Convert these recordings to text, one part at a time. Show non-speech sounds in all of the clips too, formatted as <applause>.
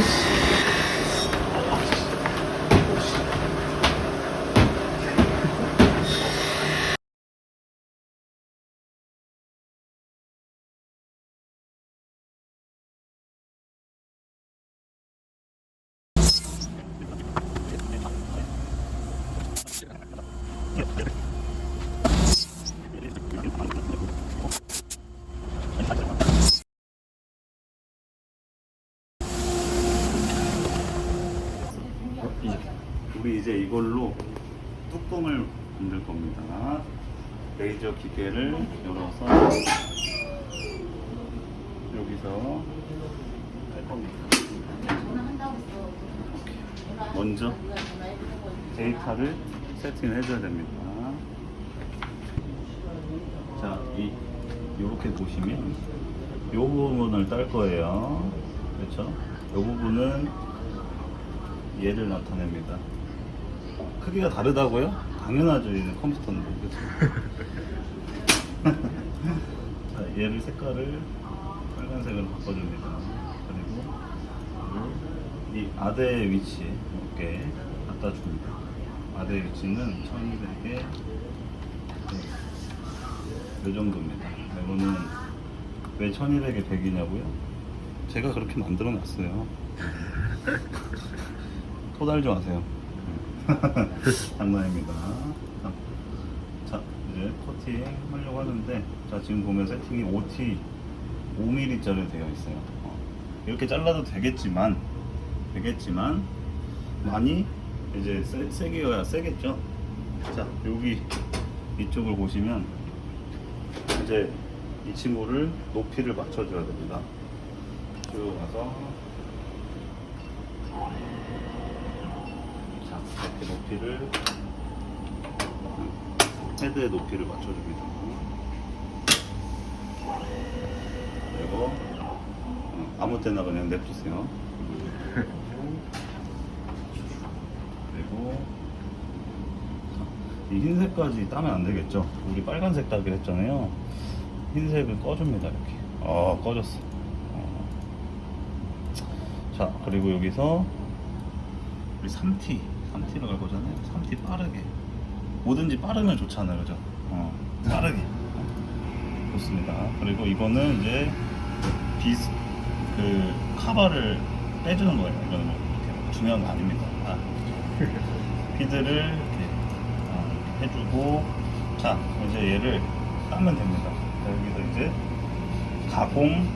Yeah. 레이저 기계를 열어서 여기서 할 겁니다. 먼저 데이터를 세팅을 해줘야 됩니다. 자, 이 이렇게 보시면 이 부분을 딸 거예요. 그렇죠? 이 부분은 얘를 나타냅니다. 크기가 다르다고요? 당연하죠. 얘는 컴퓨터인데. 그렇죠? <laughs> 자, 얘를 색깔을 빨간색으로 바꿔줍니다. 그리고 이 아대의 위치 이렇게 갖다 줍니다. 아대의 위치는 1200에 이 정도입니다. 이거는 왜 1200에 100이냐고요? 제가 그렇게 만들어 놨어요. <laughs> 토달지 마세요. <laughs> 장난입니다. 자, 이제 커팅 하려고 하는데, 자, 지금 보면 세팅이 5T, 5mm짜리 되어 있어요. 어, 이렇게 잘라도 되겠지만, 되겠지만, 많이 이제 세, 세게여야 세겠죠? 자, 여기 이쪽을 보시면, 이제 이 친구를 높이를 맞춰줘야 됩니다. 쭉 가서, 자, 이렇게 높이를 헤드의 높이를 맞춰줍니다. 그리고 어, 아무 때나 그냥 냅두세요. 그리고 자, 이 흰색까지 따면 안 되겠죠? 우리 빨간색 따기로 했잖아요. 흰색을 꺼줍니다 이렇게. 아 꺼졌어. 어. 자 그리고 여기서 우리 3T, 3T로 갈 거잖아요. 3T 빠르게. 뭐든지 빠르면 좋잖아요, 그죠? 어, 빠르게. 어, 좋습니다. 그리고 이거는 이제 비스, 그, 카바를 빼주는 거예요. 이거는 뭐 이렇게 중요한 거 아닙니다. 아, 피드를 이렇게, 어, 이렇게 해주고, 자, 이제 얘를 따면 됩니다. 자, 여기서 이제 가공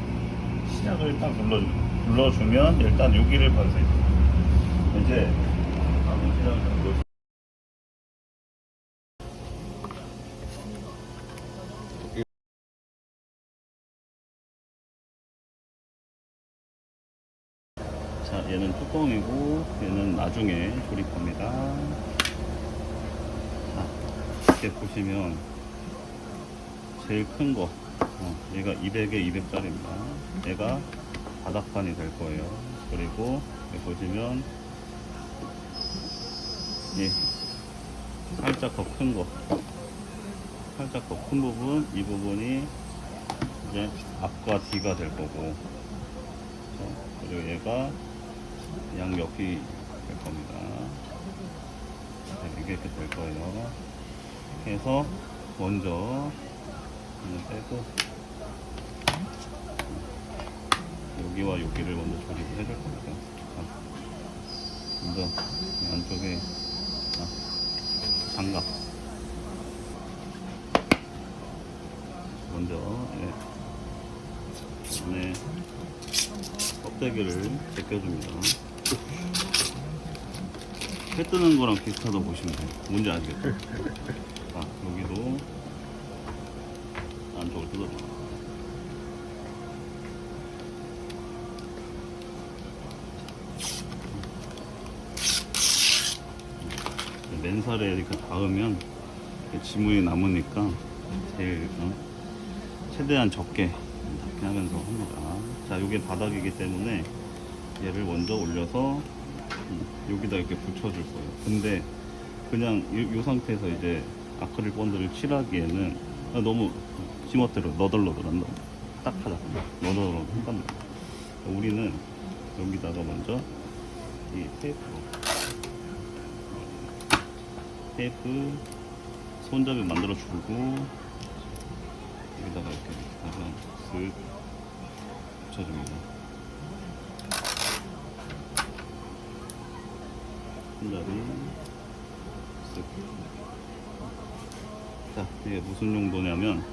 시작을 딱 눌러주, 눌러주면 일단 여기를 봐주세요. 이제 자, 얘는 뚜껑이고 얘는 나중에 조립합니다. 자, 이렇게 보시면 제일 큰 거, 어, 얘가 200에 200짜리입니다. 얘가 바닥판이 될 거예요. 그리고 보시면 예, 살짝 더 큰 거, 살짝 더 큰 부분, 이 부분이 이제 앞과 뒤가 될 거고, 자, 그리고 얘가 양옆이 될 겁니다. 네, 이게 이렇게 될 거예요. 해서 먼저 빼고 여기와 여기를 먼저 조립을 해줄 겁니다. 자, 먼저 이 안쪽에 아, 장갑 먼저 예. 안에 껍데기를 벗겨줍니다. 해 뜨는 거랑 비슷하다고 보시면 돼요. 뭔지 아시겠죠? 자, 여기도 안쪽을 뜯어줘. 맨살에 이렇게 닿으면 지문이 남으니까 제일 어? 최대한 적게 닿게 하면서 합니다. 자, 이게 바닥이기 때문에 얘를 먼저 올려서 음, 여기다 이렇게 붙여줄 거예요. 근데 그냥 이, 이 상태에서 이제 아크릴 본드를 칠하기에는 아, 너무 지멋대로 너덜너덜한다. 딱하다. 너덜너덜한 우리는 여기다가 먼저 이 테이프 테이프 손잡이 만들어 주고 여기다가 이렇게 다가 쓱 붙여줍니다. 손잡이 쓱 자, 이게 무슨 용도냐면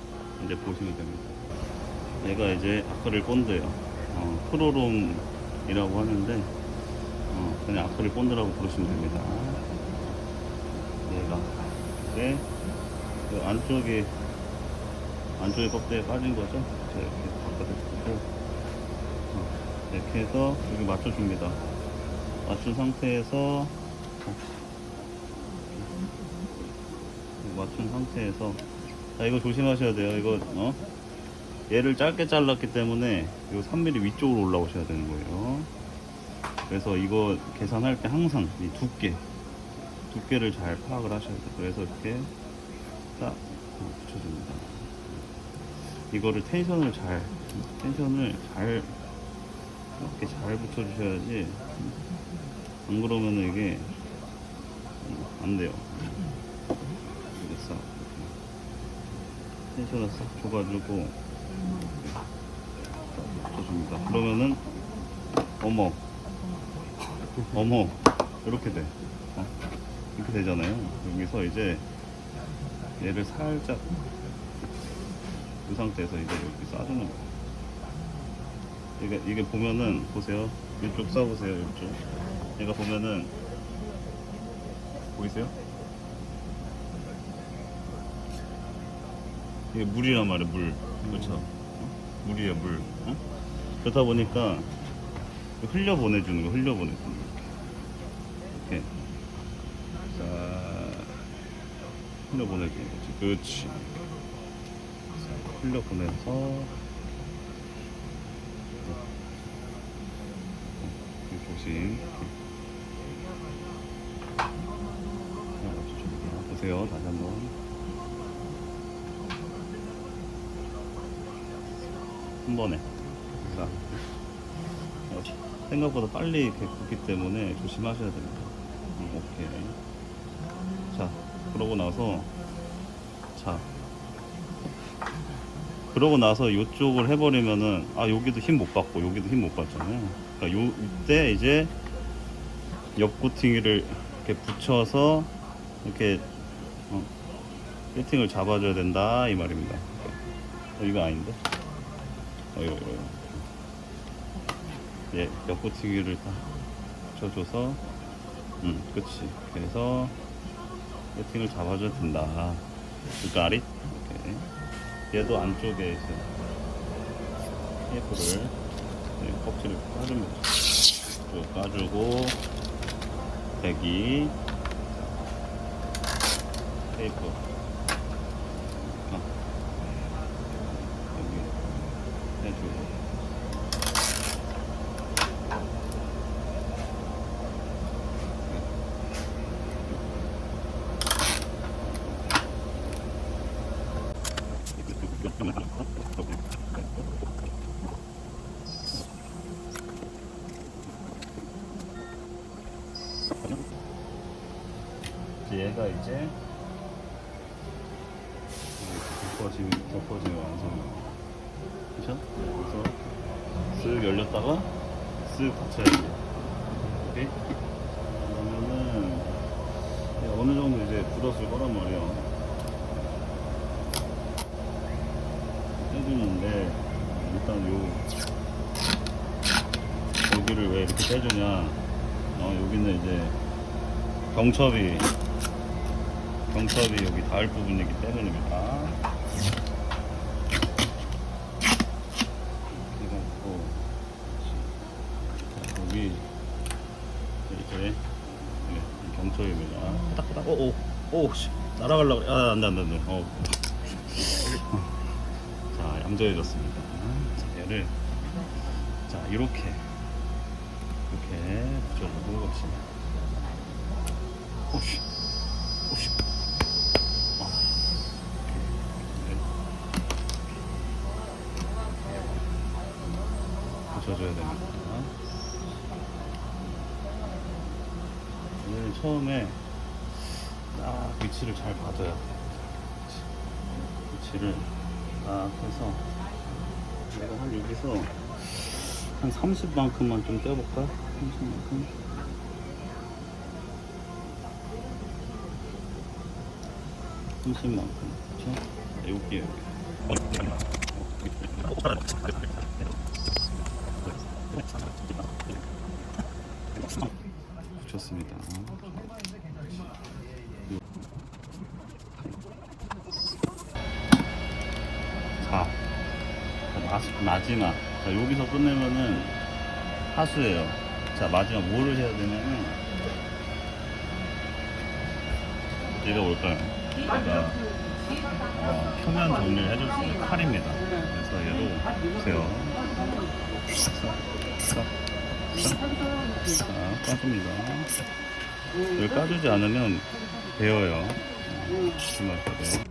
이제 보시면 됩니다. 얘가 이제 아크릴 본드예요. 어, 프로롬이라고 하는데 어, 그냥 아크릴 본드라고 부르시면 됩니다. 얘가 네, 그 안쪽에 안쪽에 껍데기에 빠진 거죠. 자, 이렇게 바꿔드리고 어, 이렇게 해서 여기 맞춰줍니다. 맞춘 상태에서 어, 맞춘 상태에서 자 이거 조심하셔야 돼요. 이거 어 얘를 짧게 잘랐기 때문에 이 3mm 위쪽으로 올라오셔야 되는 거예요. 그래서 이거 계산할 때 항상 이 두께 두께를 잘 파악을 하셔야 돼요. 그래서 이렇게 딱 붙여줍니다. 이거를 텐션을 잘 텐션을 잘 이렇게 잘 붙여주셔야지 안 그러면은 이게 안 돼요. 이렇게 싹 텐션을 싹 줘가지고 붙여줍니다. 그러면은 어머 어머 이렇게 돼. 어? 이렇게 되잖아요. 여기서 이제 얘를 살짝 이 상태에서 이제 이렇게 싸주는 거예요. 이게, 이게 보면은 보세요. 이쪽 쏴보세요. 이쪽. 얘가 보면은 보이세요? 이게 물이란 말이에요. 물. 그렇죠. 어? 물이에요. 물. 어? 그러다 보니까 흘려 보내주는 거. 흘려 보내주는 거. 이렇게. 이렇게. 자, 흘려 보내주는 거지. 그렇지. 흘려 보내서 조심. 보세요. 다시 한번. 한 번에. 자. 어, 생각보다 빨리 이렇게 굽기 때문에 조심하셔야 됩니다. 음, 오케이. 자, 그러고 나서, 자. 그러고 나서 이쪽을 해버리면은, 아, 여기도 힘 못 받고, 여기도 힘 못 받잖아요. 그러니까 요, 이때 이제 옆구팅이를 이렇게 붙여서, 이렇게, 어, 세팅을 잡아줘야 된다, 이 말입니다. 어, 이거 아닌데? 어, 이거, 이거. 예, 옆구치기를 딱 붙여줘서, 음, 그치. 그래서, 세팅을 잡아줘야 된다. It? 오케이. 얘도 안쪽에 있어요. 테이프를, 네, 껍질을 까줍니다. 쭉 까주고, 대기, 테이프. 아, 여기 해주고. 얘가 이제 덮어지면 덮어지면 완성이에요. 그쵸? 그래서 쓱 열렸다가 쓱 닫혀야 돼요. 오케이? 그러면은 어느 정도 이제 굳었을 거란 말이에요. 떼주는데 일단 요 여기를 왜 이렇게 떼주냐? 어, 여기는 이제 경첩이 경첩이 여기 닿을 부분이기 때문입니다. 이렇게 여기 이렇게 네, 경첩입니다. 따닥따닥 오오 오, 씨 그래. 아 안 돼 안 돼 안 돼. 어. <laughs> 자 얌전해졌습니다. 자 얘를 자 이렇게 이렇게 붙여주고. 오씨 오씨 붙여줘야 됩니다. 얘를 처음에 딱 위치를 잘 받아야 위치를 딱 해서 내가 한 여기서 한 30만큼만 좀 떼볼까? 30만큼? 삼십만큼 그렇죠? 네, 여기 여기 자 마지막 자, 여기서 끝내면은 하수예요 자 마지막 뭐를 해야 되냐면 얘가 뭘까요? 얘가 어, 표면 정리를 해줄 수 있는 칼입니다 그래서 얘로 보세요 싹 싹 싹 싹 깎습니다 이걸 까주지 않으면 베어요. 조심하셔야 돼요.